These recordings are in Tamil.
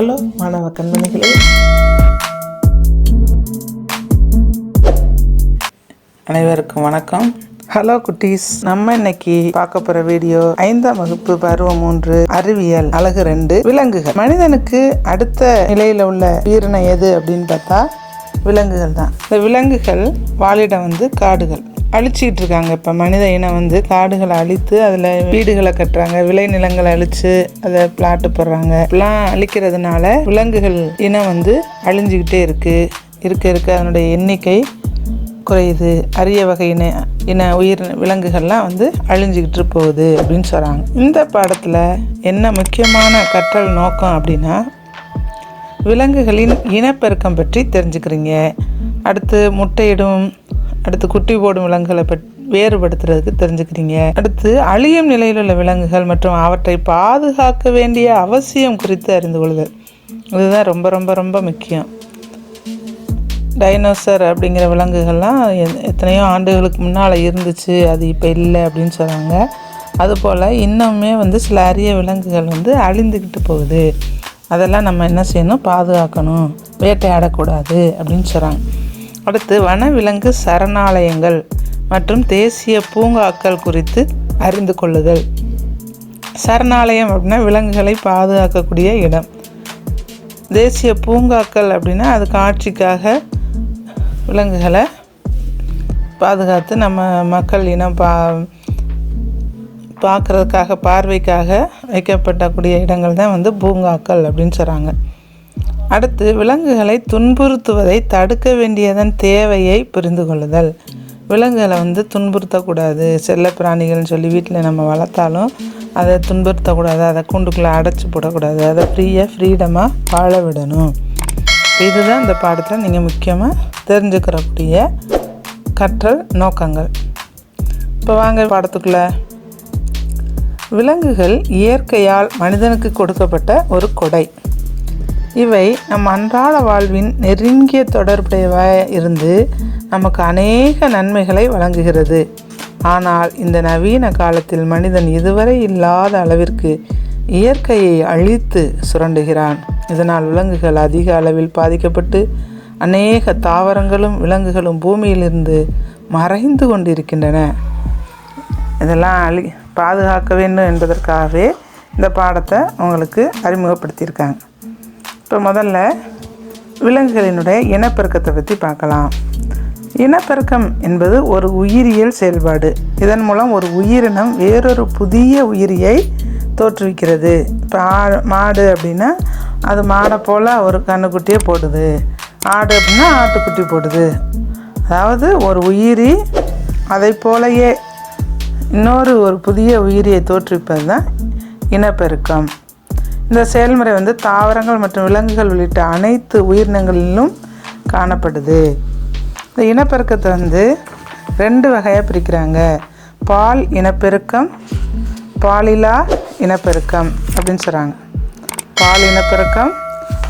ஹலோ மாணவ கண்மணிகளே. அனைவருக்கும் வணக்கம். ஹலோ குட்டீஸ் நம்ம இன்னைக்கு பார்க்க போற வீடியோ ஐந்தாம் வகுப்பு பருவம் மூன்று அறிவியல் அழகு ரெண்டு விலங்குகள். மனிதனுக்கு அடுத்த நிலையில உள்ள உயிரினம் எது அப்படின்னு பார்த்தா விலங்குகள் தான். இந்த விலங்குகள் வாழிடம் வந்து காடுகள். அழிச்சிக்கிட்டு இருக்காங்க இப்போ. மனித இனம் வந்து காடுகளை அழித்து அதில் வீடுகளை கட்டுறாங்க. விளைநிலங்களை அழித்து அதை பிளாட்டு போடுறாங்க. இப்பெல்லாம் அழிக்கிறதுனால விலங்குகள் இனம் வந்து அழிஞ்சுக்கிட்டே இருக்குது இருக்க இருக்க. அதனுடைய எண்ணிக்கை குறையுது. அரிய வகை இன இன உயிர் விலங்குகள்லாம் வந்து அழிஞ்சுக்கிட்டு போகுது அப்படின்னு சொல்கிறாங்க இந்த பாடத்தில் என்ன முக்கியமான கற்றல் நோக்கம் அப்படின்னா விலங்குகளின் இனப்பெருக்கம் பற்றி தெரிஞ்சுக்கிறீங்க. அடுத்து முட்டையிடும் அடுத்து குட்டி போடும் விலங்குகளை பற்றி வேறுபடுத்துறதுக்கு தெரிஞ்சுக்கிறீங்க. அடுத்து அழியும் நிலையில் உள்ள விலங்குகள் மற்றும் அவற்றை பாதுகாக்க வேண்டிய அவசியம் குறித்து அறிந்து கொள்ளுதல் இதுதான் ரொம்ப ரொம்ப ரொம்ப முக்கியம். டைனோசர் அப்படிங்கிற விலங்குகள்லாம் எத்தனையோ ஆண்டுகளுக்கு முன்னால் இருந்துச்சு அது இப்போ இல்லை அப்படின்னு சொல்கிறாங்க அதுபோல் இன்னுமே வந்து சில அரிய விலங்குகள் வந்து அழிந்துக்கிட்டு போகுது. அதெல்லாம் நம்ம என்ன செய்யணும்? பாதுகாக்கணும். வேட்டையாடக்கூடாது அப்படின்னு சொல்கிறாங்க அடுத்து வனவிலங்கு சரணாலயங்கள் மற்றும் தேசிய பூங்காக்கள் குறித்து அறிந்து கொள்ளுதல். சரணாலயம் அப்படின்னா விலங்குகளை பாதுகாக்கக்கூடிய இடம். தேசிய பூங்காக்கள் அப்படின்னா அது காட்சிக்காக விலங்குகளை பாதுகாத்து நம்ம மக்கள் இனம் பா பார்க்குறதுக்காக பார்வைக்காக வைக்கப்படக்கூடிய இடங்கள் தான் வந்து பூங்காக்கள் அப்படின்னு சொல்கிறாங்க அடுத்து விலங்குகளை துன்புறுத்துவதை தடுக்க வேண்டியதன் தேவையை புரிந்து கொள்ளுதல் விலங்குகளை வந்து துன்புறுத்தக்கூடாது. செல்ல பிராணிகள்னு சொல்லி வீட்டில் நம்ம வளர்த்தாலும் அதை துன்புறுத்தக்கூடாது. அதை கூண்டுக்குள்ளே அடைச்சி போடக்கூடாது. அதை ஃப்ரீயாக ஃப்ரீடமாக வாழ விடணும். இதுதான் இந்த பாடத்தில் நீங்கள் முக்கியமாக தெரிஞ்சுக்கிறக்கூடிய கற்றல் நோக்கங்கள். இப்போ வாங்க பாடத்துக்குள்ளே. விலங்குகள் இயற்கையால் மனிதனுக்கு கொடுக்கப்பட்ட ஒரு கொடை. இவை நம் அன்றாட வாழ்வின் நெருங்கிய தொடர்புடையவாக இருந்து நமக்கு அநேக நன்மைகளை வழங்குகிறது. ஆனால் இந்த நவீன காலத்தில் மனிதன் இதுவரை இல்லாத அளவிற்கு இயற்கையை அழித்து சுரண்டுகிறான். இதனால் விலங்குகள் அதிக அளவில் பாதிக்கப்பட்டு அநேக தாவரங்களும் விலங்குகளும் பூமியிலிருந்து மறைந்து கொண்டிருக்கின்றன. இதெல்லாம் அழி பாதுகாக்க வேண்டும் என்பதற்காகவே இந்த பாடத்தை உங்களுக்கு அறிமுகப்படுத்தியிருக்காங்க. இப்போ முதல்ல விலங்குகளினுடைய இனப்பெருக்கத்தை பற்றி பார்க்கலாம். இனப்பெருக்கம் என்பது ஒரு உயிரியல் செயல்பாடு. இதன் மூலம் ஒரு உயிரினம் வேறொரு புதிய உயிரியை தோற்றுவிக்கிறது. இப்போ ஆ- மாடு அப்படின்னா அது மாடை போல் ஒரு கண்ணுக்குட்டியே போடுது. ஆடு அப்படின்னா ஆட்டுக்குட்டி போடுது. அதாவது ஒரு உயிரி அதை போலயே இன்னொரு ஒரு புதிய உயிரியை தோற்றுவிப்பது தான் இனப்பெருக்கம். இந்த செயல்முறை வந்து தாவரங்கள் மற்றும் விலங்குகள் உள்ளிட்ட அனைத்து உயிரினங்களிலும் காணப்படுது. இந்த இனப்பெருக்கத்தை வந்து ரெண்டு வகையாக பிரிக்கிறாங்க. பால் இனப்பெருக்கம் பாலிலா இனப்பெருக்கம் அப்படின்னு சொல்கிறாங்க பால் இனப்பெருக்கம்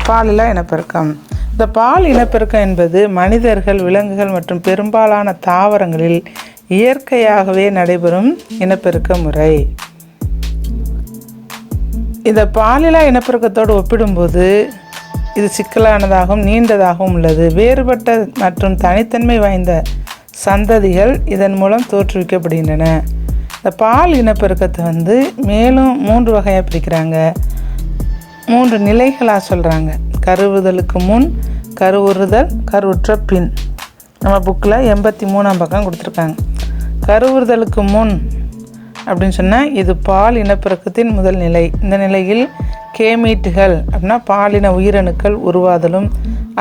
பாலிலா இனப்பெருக்கம். இந்த பால் இனப்பெருக்கம் என்பது மனிதர்கள் விலங்குகள் மற்றும் பெரும்பாலான தாவரங்களில் இயற்கையாகவே நடைபெறும் இனப்பெருக்க முறை. இந்த பாலிலா இனப்பெருக்கத்தோடு ஒப்பிடும்போது இது சிக்கலானதாகவும் நீண்டதாகவும் உள்ளது. வேறுபட்ட மற்றும் தனித்தன்மை வாய்ந்த சந்ததிகள் இதன் மூலம் தோற்றுவிக்கப்படுகின்றன. இந்த பால் இனப்பெருக்கத்தை வந்து மேலும் மூன்று வகையாக பிரிக்கிறாங்க. மூன்று நிலைகளாக சொல்கிறாங்க கருவுதலுக்கு முன் கருவுறுதல் கருவுற்ற பின். நம்ம புக்கில் எண்பத்தி மூணாம் பக்கம் கொடுத்துருக்காங்க. கருவுறுதலுக்கு முன் அப்படின்னு சொன்னால் இது பால் இனப்பெருக்கத்தின் முதல் நிலை. இந்த நிலையில் கேமீட்டுகள் அப்படின்னா பாலின உயிரணுக்கள் உருவாதலும்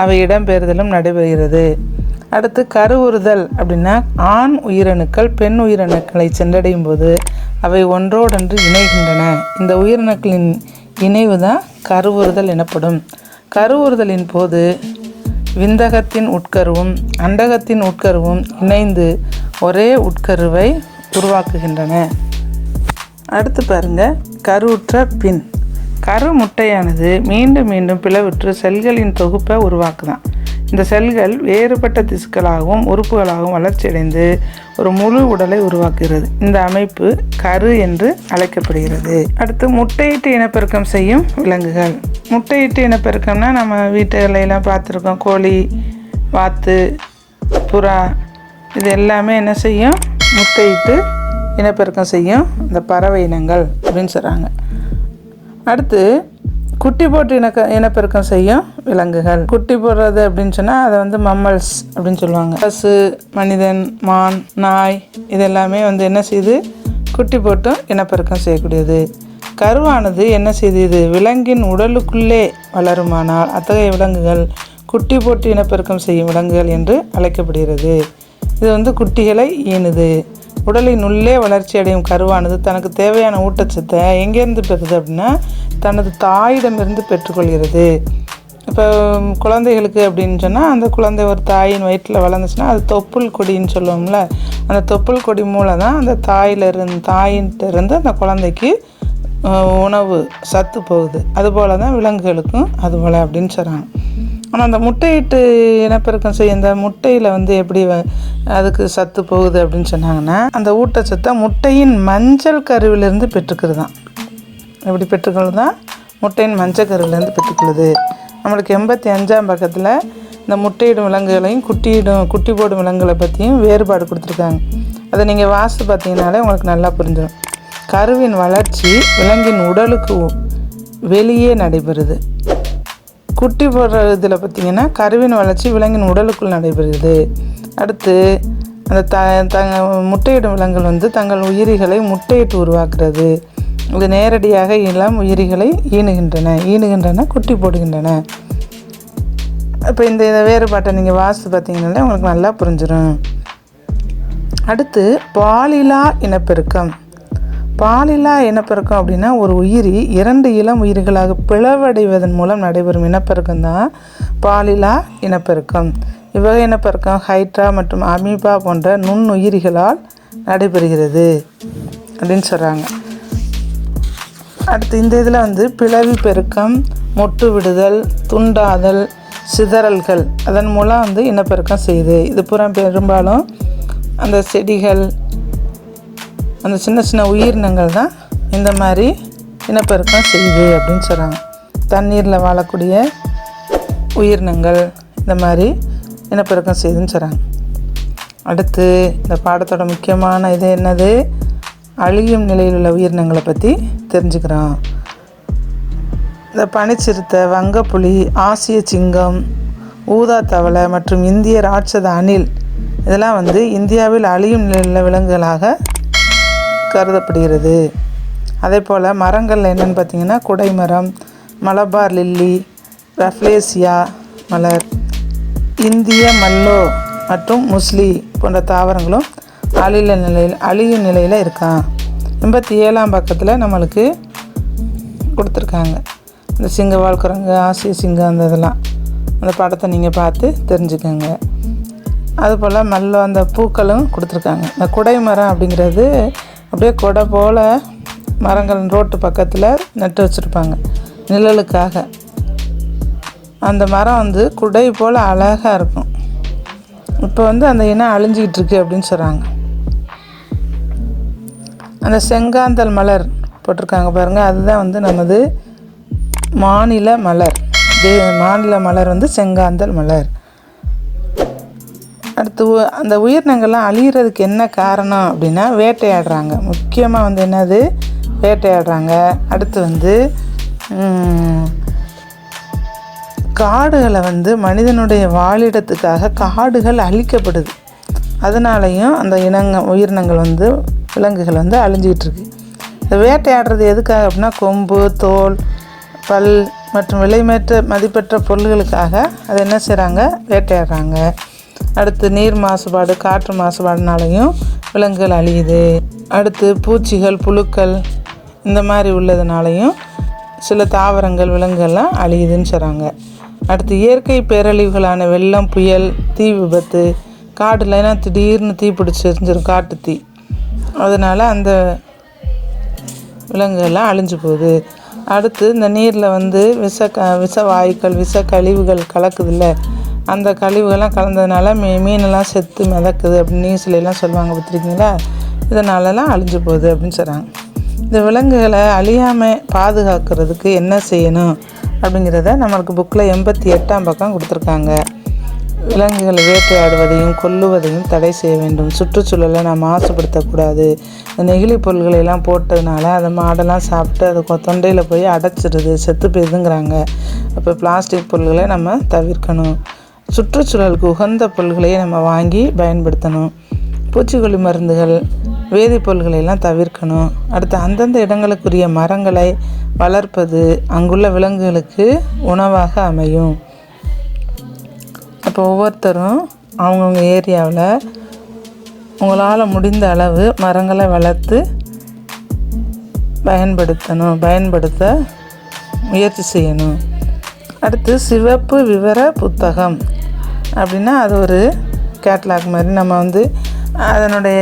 அவை இடம்பெறுதலும் நடைபெறுகிறது. அடுத்து கருவுறுதல் அப்படின்னா ஆண் உயிரணுக்கள் பெண் உயிரணுக்களை சென்றடையும் போது அவை ஒன்றோடொன்று இணைகின்றன. இந்த உயிரணுக்களின் இணைவு தான் கருவுறுதல் எனப்படும். கருவுறுதலின் போது விந்தகத்தின் உட்கருவும் அண்டகத்தின் உட்கருவும் இணைந்து ஒரே உட்கருவை உருவாக்குகின்றன. அடுத்து பாருங்க கருவுற்ற பின். கரு முட்டையானது மீண்டும் மீண்டும் பிளவுற்று செல்களின் தொகுப்பை உருவாக்குதான். இந்த செல்கள் வேறுபட்ட திசுக்களாகவும் உறுப்புகளாகவும் வளர்ச்சியடைந்து ஒரு முழு உடலை உருவாக்குகிறது. இந்த அமைப்பு கரு என்று அழைக்கப்படுகிறது. அடுத்து முட்டையிட்டு இனப்பெருக்கம் செய்யும் விலங்குகள். முட்டையிட்டு இனப்பெருக்கம்னா நம்ம வீட்டுகளெல்லாம் பார்த்துருக்கோம். கோழி வாத்து புறா இது எல்லாமே என்ன செய்யும்? முட்டையிட்டு இனப்பெருக்கம் செய்யும் இந்த பறவை இனங்கள் அப்படின்னு சொல்கிறாங்க அடுத்து குட்டி போட்டு இனக்க இனப்பெருக்கம் செய்யும் விலங்குகள். குட்டி போடுறது அப்படின்னு சொன்னால் அதை வந்து மம்மல்ஸ் அப்படின்னு சொல்லுவாங்க. பசு மனிதன் மான் நாய் இதெல்லாமே வந்து என்ன செய்யுது? குட்டி போட்டும் இனப்பெருக்கம் செய்யக்கூடியது. கருவானது என்ன செய்தது விலங்கின் உடலுக்குள்ளே வளருமானால் அத்தகைய விலங்குகள் குட்டி போட்டு இனப்பெருக்கம் செய்யும் விலங்குகள் என்று அழைக்கப்படுகிறது. இது வந்து குட்டிகளை ஈனுது. உடலின் உள்ளே வளர்ச்சி அடையும் கருவானது தனக்கு தேவையான ஊட்டச்சத்தை எங்கேருந்து பெறுது அப்படின்னா தனது தாயிடமிருந்து பெற்றுக்கொள்கிறது. இப்போ குழந்தைகளுக்கு அப்படின்னு சொன்னால் அந்த குழந்தை ஒரு தாயின் வயிற்றில் வளர்ந்துச்சுன்னா அது தொப்புள் கொடின்னு சொல்லுவோம்ல அந்த தொப்புள் கொடி மூலம் தான் அந்த தாயிலிருந்து தாயின்ட்டிருந்து அந்த குழந்தைக்கு உணவு சத்து போகுது. அதுபோல் தான் விலங்குகளுக்கும் அதுபோல் அப்படின்னு சொல்கிறாங்க ஆனால் அந்த முட்டையிட்டு இனப்பெருக்கம் செய்ய இந்த முட்டையில் வந்து எப்படி வ- அதுக்கு சத்து போகுது அப்படின்னு சொன்னாங்கன்னா அந்த ஊட்டச்சத்தை முட்டையின் மஞ்சள் கருவிலிருந்து தான் எப்படி பெற்றுக்கிறது தான் முட்டையின் மஞ்சள் கருவிலேருந்து பெற்றுக்கொள்ளுது நம்மளுக்கு எண்பத்தி அஞ்சாம் பக்கத்தில் இந்த முட்டையிடும் விலங்குகளையும் குட்டியிடும் குட்டி போடும் விலங்குகளை பற்றியும் வேறுபாடு கொடுத்துருக்காங்க. அதை நீங்கள் வாசு பார்த்தீங்கனாலே உங்களுக்கு நல்லா புரிஞ்சிடும். கருவின் வளர்ச்சி விலங்கின் உடலுக்கு வெளியே நடைபெறுது. குட்டி போடுற இதில் பார்த்தீங்கன்னா கருவின் வளர்ச்சி விலங்கின் உடலுக்குள் நடைபெறுகிறது அடுத்து அந்த த தங்க முட்டையிடும் விலங்குகள் வந்து தங்கள் உயிரிகளை முட்டையிட்டு உருவாக்குறது. இது நேரடியாக இளம் உயிரிகளை ஈணுகின்றன ஈணுகின்றன குட்டி போடுகின்றன. இப்போ இந்த இதை வேறுபாட்டை நீங்கள் வாசித்து பார்த்தீங்கன்னாலே உங்களுக்கு நல்லா புரிஞ்சிடும் அடுத்து பாலிலா இனப்பெருக்கம். பாலிலா இனப்பெருக்கம் அப்படின்னா ஒரு உயிரி இரண்டு இளம் உயிர்களாக பிளவடைவதன் மூலம் நடைபெறும் இனப்பெருக்கம் தான் பாலிலா இனப்பெருக்கம். இவ்வகை இனப்பெருக்கம் ஹைட்ரா மற்றும் அமீபா போன்ற நுண்ணுயிரிகளால் நடைபெறுகிறது அப்படின்னு சொல்கிறாங்க அடுத்து இந்த இதில் வந்து பிளவி பெருக்கம் மொட்டு விடுதல் துண்டாதல் சிதறல்கள். அதன் மூலம் வந்து இனப்பெருக்கம் செய்யுது. இது புறம் பெரும்பாலும் அந்த செடிகள் அந்த சின்ன சின்ன உயிரினங்கள் தான் இந்த மாதிரி இனப்பெருக்கம் செய்யுது அப்படின்னு சொல்கிறாங்க தண்ணீரில் வாழக்கூடிய உயிரினங்கள் இந்த மாதிரி இனப்பெருக்கம் செய்யுதுன்னு சொல்கிறாங்க அடுத்து இந்த பாடத்தோட முக்கியமான இது என்னது? அழியும் நிலையில் உள்ள உயிரினங்களை பற்றி தெரிஞ்சுக்கிறோம். இந்த பனிச்சிறுத்தை வங்கப்புலி ஆசிய சிங்கம் ஊதா தவளை மற்றும் இந்திய ராட்சத அணில் இதெல்லாம் வந்து இந்தியாவில் அழியும் நிலையில் உள்ள விலங்குகளாக கருதப்படுகிறது. அதே போல் மரங்கள் என்னென்னு பார்த்தீங்கன்னா குடைமரம் மலபார் லில்லி ரஃப்லேசியா மலர் இந்திய மல்லோ மற்றும் முஸ்லி போன்ற தாவரங்களும் அழில நிலையில் அழியும் நிலையில் இருக்கான் எண்பத்தி ஏழாம் பக்கத்தில் நம்மளுக்கு கொடுத்துருக்காங்க. இந்த சிங்கவால் குரங்கு ஆசிய சிங்கம் அந்த இதெல்லாம். அந்த படத்தை நீங்கள் பார்த்து தெரிஞ்சுக்கோங்க. அதுபோல் மல்லோ அந்த பூக்களும் கொடுத்துருக்காங்க. இந்த குடை மரம் அப்படிங்கிறது அப்படியே கொடை போல் மரங்கள் ரோட்டு பக்கத்தில் நட்டு வச்சுருப்பாங்க நிழலுக்காக. அந்த மரம் வந்து குடை போல் அழகாக இருக்கும். இப்போ வந்து அந்த இனம் அழிஞ்சிக்கிட்டு இருக்கு அப்படின்னு சொல்கிறாங்க அந்த செங்காந்தல் மலர் போட்டிருக்காங்க பாருங்கள் அதுதான் வந்து நமது மாநில மலர். மாநில மலர் வந்து செங்காந்தல் மலர். அடுத்து உ- அந்த உயிரினங்கள்லாம் அழியிறதுக்கு என்ன காரணம் அப்படின்னா வேட்டையாடுறாங்க. முக்கியமாக வந்து என்னது? வேட்டையாடுறாங்க. அடுத்து வந்து காடுகளை வந்து மனிதனுடைய வாழிடத்துக்காக காடுகள் அழிக்கப்படுது. அதனாலையும் அந்த இனங்க உயிரினங்கள் வந்து விலங்குகள் வந்து அழிஞ்சிக்கிட்டு இருக்கு இந்த வேட்டையாடுறது எதுக்காக அப்படின்னா கொம்பு தோல் பல் மற்றும் விலைமேற்ற மதிப்பெற்ற பொருள்களுக்காக அதை என்ன செய்கிறாங்க வேட்டையாடுறாங்க. அடுத்து நீர் மாசுபாடு காற்று மாசுபாடுனாலையும் விலங்குகள் அழியுது. அடுத்து பூச்சிகள் புழுக்கள் இந்த மாதிரி உள்ளதுனாலையும் சில தாவரங்கள் விலங்குகள்லாம் அழியுதுன்னு சொல்கிறாங்க அடுத்து இயற்கை பேரழிவுகளான வெள்ளம் புயல் தீ விபத்து காடுலனா திடீர்னு தீ பிடிச்சி காட்டு தீ. அதனால் அந்த விலங்குகள்லாம் அழிஞ்சு போகுது. அடுத்து இந்த நீரில் வந்து விஷ க விஷ வாயுக்கள் விஷ கழிவுகள் கலக்குதுல்ல. அந்த கழிவுகள்லாம் கலந்ததுனால மீ மீனெல்லாம் செத்து மிதக்குது அப்படின்னு நியூஸ்ல எல்லாம் சொல்லுவாங்க பார்த்துருக்கீங்களா? இதனாலலாம் அழிஞ்சு போகுது அப்படின்னு சொல்கிறாங்க இந்த விலங்குகளை அழியாமல் பாதுகாக்கிறதுக்கு என்ன செய்யணும் அப்படிங்கிறத நம்மளுக்கு புக்கில் எண்பத்தி எட்டாம் பக்கம் கொடுத்துருக்காங்க. விலங்குகளை வேட்டையாடுவதையும் கொல்லுவதையும் தடை செய்ய வேண்டும். சுற்றுச்சூழலை நாம் மாசுபடுத்தக்கூடாது. இந்த நெகிழி பொருள்களை எல்லாம் போட்டதுனால அதை மாடெல்லாம் சாப்பிட்டு அது கொ- தொண்டையில் போய் அடைச்சிடுது செத்து போயிருதுங்கிறாங்க அப்போ பிளாஸ்டிக் பொருள்களை நம்ம தவிர்க்கணும். சுற்றுச்சூழலுக்கு உகந்த பொருள்களையே நம்ம வாங்கி பயன்படுத்தணும். பூச்சிக்கொல்லி மருந்துகள் வேதிப்பொருள்களை எல்லாம் தவிர்க்கணும். அடுத்து அந்தந்த இடங்களுக்குரிய மரங்களை வளர்ப்பது அங்குள்ள விலங்குகளுக்கு உணவாக அமையும். அப்போ ஒவ்வொருத்தரும் அவங்கவுங்க ஏரியாவில் உங்களால் முடிந்த அளவு மரங்களை வளர்த்து பயன்படுத்தணும் பயன்படுத்த முயற்சி செய்யணும். அடுத்து சிவப்பு விவர புத்தகம். அப்படின்னா அது ஒரு கேட்லாக் மாதிரி. நம்ம வந்து அதனுடைய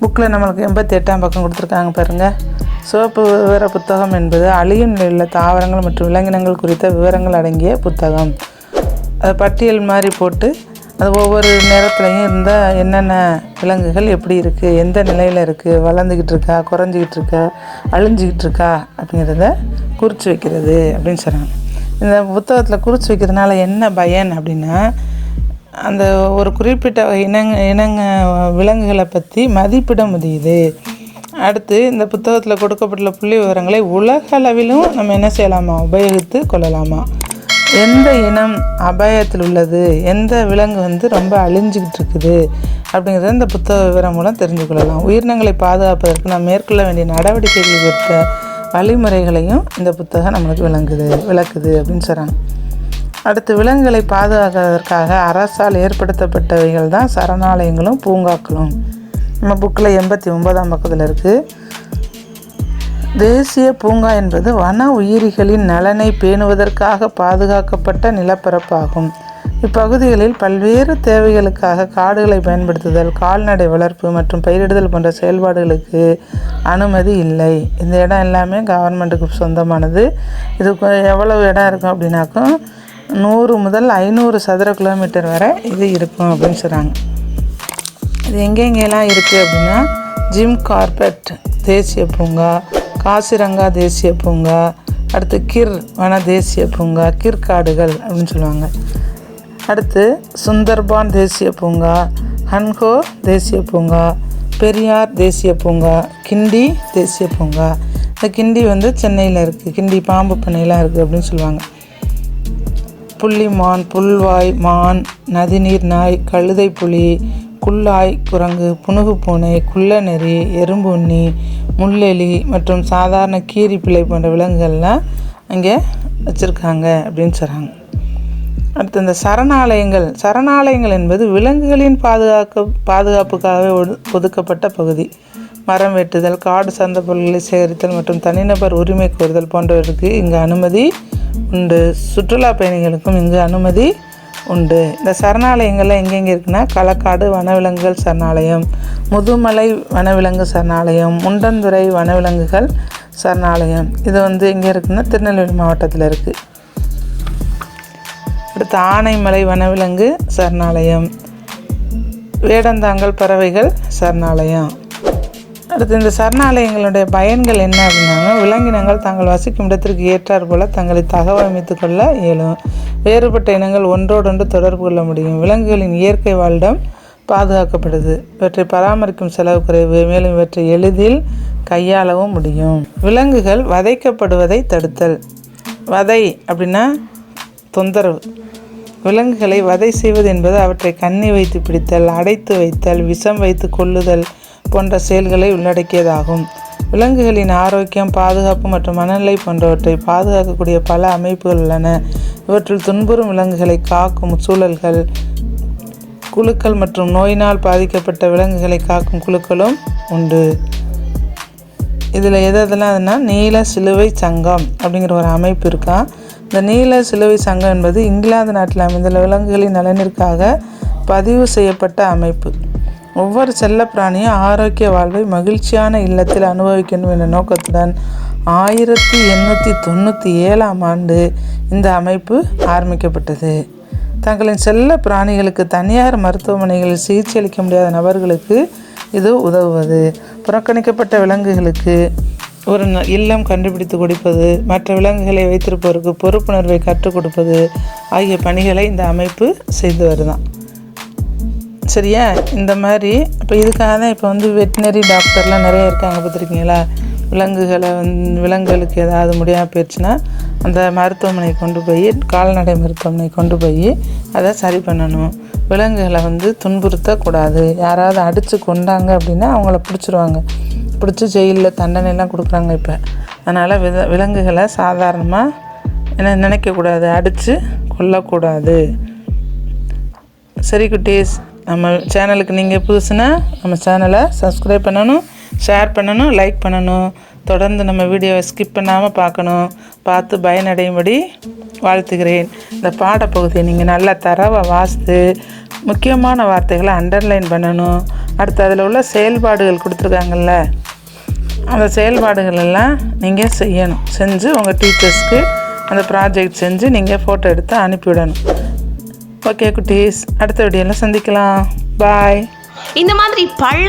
புக்கில் நம்மளுக்கு எண்பத்தி எட்டாம் பக்கம் கொடுத்துருக்காங்க பாருங்கள் சிவப்பு விவர புத்தகம் என்பது அழியும் நிலையில் உள்ள தாவரங்கள் மற்றும் விலங்கினங்கள் குறித்த விவரங்கள் அடங்கிய புத்தகம். அது பட்டியல் மாதிரி போட்டு அது ஒவ்வொரு நேரத்துலையும் இருந்த என்னென்ன விலங்குகள் எப்படி இருக்குது எந்த நிலையில் இருக்குது வளர்ந்துக்கிட்டு இருக்கா குறைஞ்சிக்கிட்டு இருக்கா அழிஞ்சிக்கிட்டு இருக்கா அப்படிங்கிறத குறித்து வைக்கிறது அப்படின்னு சொல்கிறாங்க இந்த புத்தகத்தில் குறித்து வைக்கிறதுனால என்ன பயன் அப்படின்னா அந்த ஒரு குறிப்பிட்ட இனங்க இனங்க விலங்குகளை பற்றி மதிப்பிட முடியுது. அடுத்து இந்த புத்தகத்தில் கொடுக்கப்பட்டுள்ள புள்ளி விவரங்களை உலகளவிலும் நம்ம என்ன செய்யலாமா? உபயோகித்து கொள்ளலாமா? எந்த இனம் அபாயத்தில் உள்ளது? எந்த விலங்கு வந்து ரொம்ப அழிஞ்சிக்கிட்டு இருக்குது? அப்படிங்கிறத இந்த புத்தக விவரம் மூலம் தெரிஞ்சு கொள்ளலாம். உயிரினங்களை பாதுகாப்பதற்கு நாம் மேற்கொள்ள வேண்டிய நடவடிக்கைகள் குறித்த வழிமுறைகளையும் இந்த புத்தகம் நம்மளுக்கு விளங்குது விளக்குது அப்படின்னு சொல்கிறாங்க அடுத்து விலங்குகளை பாதுகாக்கிறதுக்காக அரசால் ஏற்படுத்தப்பட்டவைகள் தான் சரணாலயங்களும் பூங்காக்களும். நம்ம புக்கில் எண்பத்தி ஒன்பதாம் பக்கத்தில் இருக்குது தேசிய பூங்கா என்பது வன உயிரிகளின் நலனை பேணுவதற்காக பாதுகாக்கப்பட்ட நிலப்பரப்பாகும். இப்பகுதிகளில் பல்வேறு தேவைகளுக்காக காடுகளை பயன்படுத்துதல் கால்நடை வளர்ப்பு மற்றும் பயிரிடுதல் போன்ற செயல்பாடுகளுக்கு அனுமதி இல்லை. இந்த இடம் எல்லாமே கவர்மெண்ட்டுக்கு சொந்தமானது. இது எவ்வளவு இடம் இருக்கும் அப்படின்னாக்கும் நூறு முதல் ஐநூறு சதுர கிலோமீட்டர் வரை இது இருக்கும் அப்படின்னு சொல்கிறாங்க இது எங்கெங்கெல்லாம் இருக்குது அப்படின்னா ஜிம் கார்பெட் தேசிய பூங்கா காசிரங்கா தேசிய பூங்கா அடுத்து கிர் வன தேசிய பூங்கா கிர் காடுகள் அப்படின்னு சொல்லுவாங்க. அடுத்து சுந்தர்பான் தேசிய பூங்கா ஹன்கோ தேசிய பூங்கா பெரியார் தேசிய பூங்கா கிண்டி தேசிய பூங்கா. இந்த கிண்டி வந்து சென்னையில் இருக்குது கிண்டி பாம்பு பண்ணையெல்லாம் இருக்குது அப்படின்னு சொல்லுவாங்க. புள்ளிமான் புல்வாய் மான் நதிநீர் நாய் கழுதை புலி குல்லாய் குரங்கு புனுகு பூனை குள்ளநெறி எறும்பு உண்ணி முள்ளெலி மற்றும் சாதாரண கீரி பிள்ளை போன்ற விலங்குகள்லாம் அங்கே வச்சுருக்காங்க அப்படின்னு சொல்கிறாங்க அடுத்து இந்த சரணாலயங்கள் சரணாலயங்கள் என்பது விலங்குகளின் பாதுகாக்க பாதுகாப்புக்காகவே ஒடு- ஒதுக்கப்பட்ட பகுதி. மரம் வெட்டுதல் காடு சார்ந்த பொருட்களை சேகரித்தல் மற்றும் தனிநபர் உரிமை கோருதல் போன்றவற்றுக்கு இங்கு அனுமதி உண்டு. சுற்றுலா பயணிகளுக்கும் இங்கு அனுமதி உண்டு. இந்த சரணாலயங்கள்லாம் எங்கெங்கே இருக்குன்னா களக்காடு வனவிலங்குகள் சரணாலயம் முதுமலை வனவிலங்கு சரணாலயம் முண்டந்துறை வனவிலங்குகள் சரணாலயம். இது வந்து எங்கே இருக்குன்னா திருநெல்வேலி மாவட்டத்தில் இருக்குது அடுத்து ஆனைமலை வனவிலங்கு சரணாலயம். வேடந்தாங்கல் பறவைகள் சரணாலயம். அடுத்து இந்த சரணாலயங்களுடைய பயன்கள் என்ன அப்படின்னாங்க விலங்கினங்கள் தாங்கள் வசிக்கும் இடத்திற்கு ஏற்றாற் போல தங்களை தகவமைத்து கொள்ள இயலும். வேறுபட்ட இனங்கள் ஒன்றோடொன்று தொடர்பு கொள்ள முடியும். விலங்குகளின் இயற்கை வாழ்டம் பாதுகாக்கப்படுது. இவற்றை பராமரிக்கும் செலவு குறைவு மேலும் இவற்றை எளிதில் கையாளவும் முடியும். விலங்குகள் வதைக்கப்படுவதை தடுத்தல். வதை அப்படின்னா தொந்தரவு. விலங்குகளை வதை செய்வது என்பது அவற்றை கண்ணி வைத்து பிடித்தல் அடைத்து வைத்தல் விஷம் வைத்து கொள்ளுதல் போன்ற செயல்களை உள்ளடக்கியதாகும். விலங்குகளின் ஆரோக்கியம் பாதுகாப்பு மற்றும் மனநிலை போன்றவற்றை பாதுகாக்கக்கூடிய பல அமைப்புகள் உள்ளன. இவற்றில் துன்புறும் விலங்குகளை காக்கும் சூழல்கள் குழுக்கள் மற்றும் நோயினால் பாதிக்கப்பட்ட விலங்குகளை காக்கும் குழுக்களும் உண்டு. இதில் எது எதெல்லாம் அதுனா நீல சிலுவை சங்கம் அப்படிங்கிற ஒரு அமைப்பு இருக்கா? இந்த நீல சிலுவை சங்கம் என்பது இங்கிலாந்து நாட்டில் அமைந்துள்ள விலங்குகளின் நலனிற்காக பதிவு செய்யப்பட்ட அமைப்பு. ஒவ்வொரு செல்லப்பிராணியும் ஆரோக்கிய வாழ்வை மகிழ்ச்சியான இல்லத்தில் அனுபவிக்கணும் என்ற நோக்கத்துடன் ஆயிரத்தி எண்ணூற்றி தொண்ணூற்றி ஏழாம் ஆண்டு இந்த அமைப்பு ஆரம்பிக்கப்பட்டது. தங்களின் செல்ல பிராணிகளுக்கு தனியார் மருத்துவமனைகளில் சிகிச்சை அளிக்க முடியாத நபர்களுக்கு இது உதவுவது. புறக்கணிக்கப்பட்ட விலங்குகளுக்கு ஒரு ந- இல்லம் கண்டுபிடித்து கொடுப்பது மற்ற விலங்குகளை வைத்திருப்பவருக்கு பொறுப்புணர்வை கற்றுக் கொடுப்பது ஆகிய பணிகளை இந்த அமைப்பு செய்து வருதான். சரியா? இந்த மாதிரி இப்போ இதுக்காக தான் இப்போ வந்து வெட்டினரி டாக்டர்லாம் நிறைய இருக்காங்க பார்த்துருக்கீங்களா? விலங்குகளை வந்து விலங்குகளுக்கு ஏதாவது முடியாமல் போயிடுச்சுன்னா அந்த மருத்துவமனை கொண்டு போய் கால்நடை மருத்துவமனை கொண்டு போய் அதை சரி பண்ணணும். விலங்குகளை வந்து துன்புறுத்தக்கூடாது. யாராவது அடித்து கொண்டாங்க அப்படின்னா அவங்கள பிடிச்சிருவாங்க. பிடிச்சி ஜெயிலில் தண்டனைலாம் கொடுக்குறாங்க இப்போ. அதனால் வித விலங்குகளை சாதாரணமாக என்ன நினைக்கக்கூடாது. அடித்து கொல்லக்கூடாது. சரி குட்டீஸ் நம்ம சேனலுக்கு நீங்கள் புதுசுனா நம்ம சேனலை சப்ஸ்கிரைப் பண்ணணும் ஷேர் பண்ணணும் லைக் பண்ணணும். தொடர்ந்து நம்ம வீடியோவை ஸ்கிப் பண்ணாமல் பார்க்கணும். பார்த்து பயனடையும்படி வாழ்த்துகிறேன். இந்த பாடப்பகுதியை நீங்கள் நல்லா தரவை வாசித்து முக்கியமான வார்த்தைகளை அண்டர்லைன் பண்ணணும். அடுத்து அதில் உள்ள செயல்பாடுகள் கொடுத்துருக்காங்கல்ல அந்த செயல்பாடுகள் எல்லாம் நீங்கள் செய்யணும். செஞ்சு உங்கள் டீச்சர்ஸ்க்கு அந்த ப்ராஜெக்ட் செஞ்சு நீங்கள் ஃபோட்டோ எடுத்து அனுப்பிவிடணும். ஓகே குட்டீஸ். அடுத்த வீடியோவில் சந்திக்கலாம். பாய் இந்த மாதிரி பல